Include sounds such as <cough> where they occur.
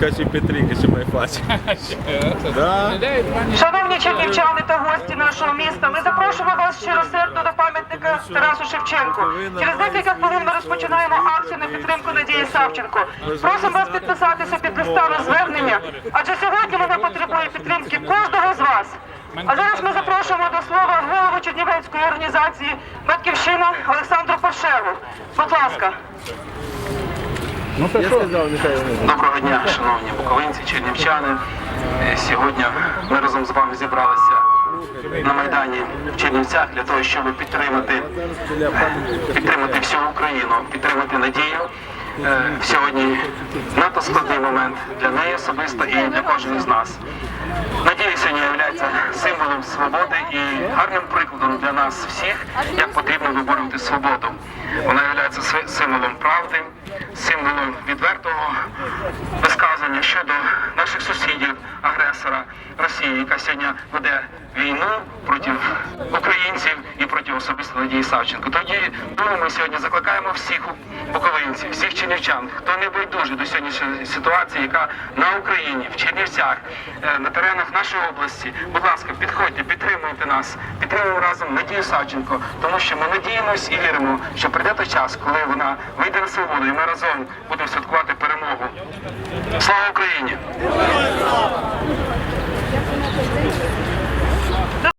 Качі Петріка, що має. <laughs> Да? Шановні чернівчани та гості нашого міста, ми запрошуємо вас щиросердно до пам'ятника Тарасу Шевченку. Через декілька хвилин ми розпочинаємо акцію на підтримку Надії Савченко. Просимо вас підписатися під листами звернення, адже сьогодні вона потребує підтримки кожного з вас. А зараз ми запрошуємо до слова голову Чернівецької організації Батьківщина Олександру Паршеву. Будь ласка. Я сказав. Доброго дня, шановні чернівчани. Е, Сьогодні ми разом з вами зібралися на Майдані в Чернівцях для того, щоб підтримати, підтримати всю Україну, підтримати надію. Е, Сьогодні надто складний момент для неї особисто і для кожного з нас. Надія сьогодні є символом свободи і гарним прикладом для нас всіх, як потрібно виборювати свободу. Вона є символом правди, символом відвертого щодо наших сусідів, агресора Росії, яка сьогодні веде війну проти українців і проти особисто Надії Савченко. Тоді тому ми сьогодні закликаємо всіх буковинців, всіх чернівчан, хто не байдужий до сьогоднішньої ситуації, яка на Україні, в Чернівцях, е, на теренах нашої області. Будь ласка, підходьте, підтримуйте нас, підтримуємо разом Надію Савченко, тому що ми надіємось і віримо, що прийде той час, коли вона вийде на свободу, і ми разом будемо святкувати перемогу. Слава Україні!